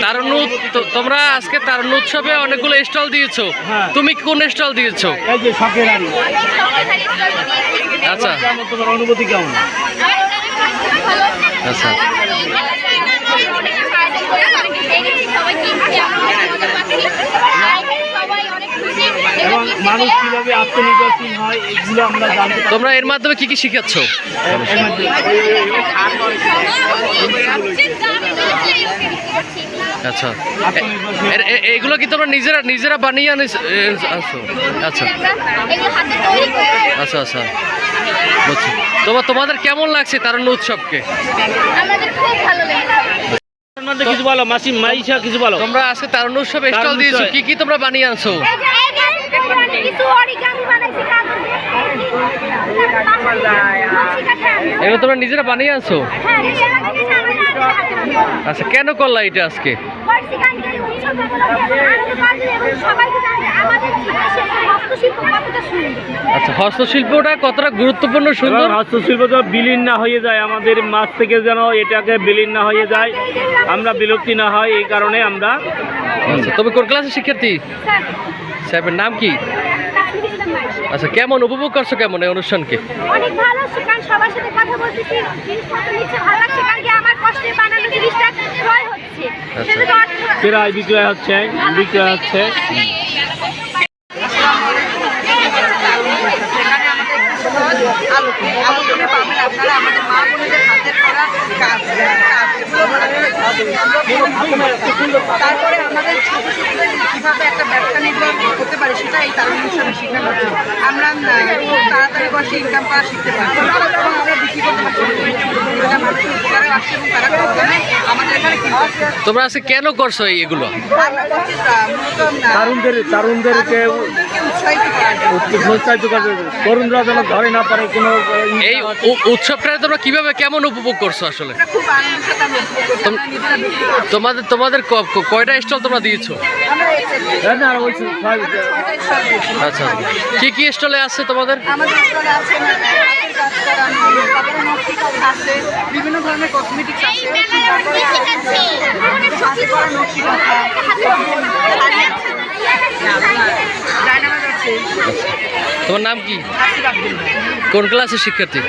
তারুণ্য তো- তোমরা আজকে তারুণ্য উৎসবে অনেকগুলো স্টল দিয়েছ। হ্যাঁ। তুমি কোন স্টল দিয়েছ? আচ্ছা। অনুভূতি কেমন? আচ্ছা। এবং মানুষ কীভাবে আত্মনির্ভরশীল হয় এগুলো আমরা জানতে তোমরা এর মাধ্যমে কি কি শিখাচ্ছ? আচ্ছা। এগুলো কি তোমরা নিজেরা নিজেরা বানিয়ে আনিস- আচ্ছা। আচ্ছা আচ্ছা। বুঝছি। তোমার তোমাদের কেমন লাগছে তারুণ্য উৎসবকে? আমাদের খুব ভালো মধ্যে কিছু বলো মাসি মাইশা কিছু বলো। তোমরা আজকে তারুণ্য উৎসবে স্টল দিয়েছ কি কি তোমরা বানিয়ে আনছো। এগুলো তোমরা নিজেরা বানিয়ে আনছো? হ্যাঁ। আচ্ছা কেন করলা এটা আজকে? আমাদের দেশের হস্তশিল্প কতটা সুন্দর আচ্ছা হস্তশিল্পটা কতটা গুরুত্বপূর্ণ সুন্দর? হস্তশিল্প তো বিলীন না হয়ে যায় আমাদের মাছ থেকে যেন এটাকে বিলীন না হয়ে যায় আমরা বিলুপ্তি না হয় এই কারণে আমরা আচ্ছা তুমি কোন ক্লাসের শিক্ষার্থী? স্যার সাহেবের নাম কি। আচ্ছা কেমন উপভোগ করছ কেমন এই অনুষ্ঠানকে? অনেক ভালো হচ্ছে সবার সাথে কথা বলতেছি জিনিসপত্র নিচ্ছে ভালো লাগছে কারণ কি আমার কষ্টে বানানো জিনিসটা ক্রয় হচ্ছে। সেটা অর্থ- বিক্রয় হচ্ছে বিক্রয় হচ্ছে। আলোচনা পাবেন। আপনারা আমাদের মা বোনেদের হাতের করা কাজ তারপরে আমাদের ছোট ছোটদের কীভাবে একটা ব্যবসা নির্ভর করতে পারে সেটা এই তারুণ হিসাবে শেখানো আমরা খুব তাড়াতাড়ি বসে ইনকাম করা শিখতে পারি। এবং আমরা বিক্রি করতে পারছি যেটা মানুষের উপকারে আসছে এবং তারা প্রথমে আমাদের এখানে তোমরা আজকে কেন করছ এই এগুলো তারুণদের তারুণদেরকে তরুণরা যেন ধরে না পারে কোনো এই উৎসবটা তোমরা কীভাবে কেমন উপভোগ করছ আসলে? তোমাদের তোমাদের কয়টা স্টল তোমরা দিয়েছ? দিয়েছি। আচ্ছা। কি কি স্টলে আছে তোমাদের? বিভিন্ন ধরনের কসমেটিক্স আছে তারপরে হাতে করা নকশি কাঁথা, জায়নামাজ আছে তোমার নাম কি কোন ক্লাসের শিক্ষার্থী।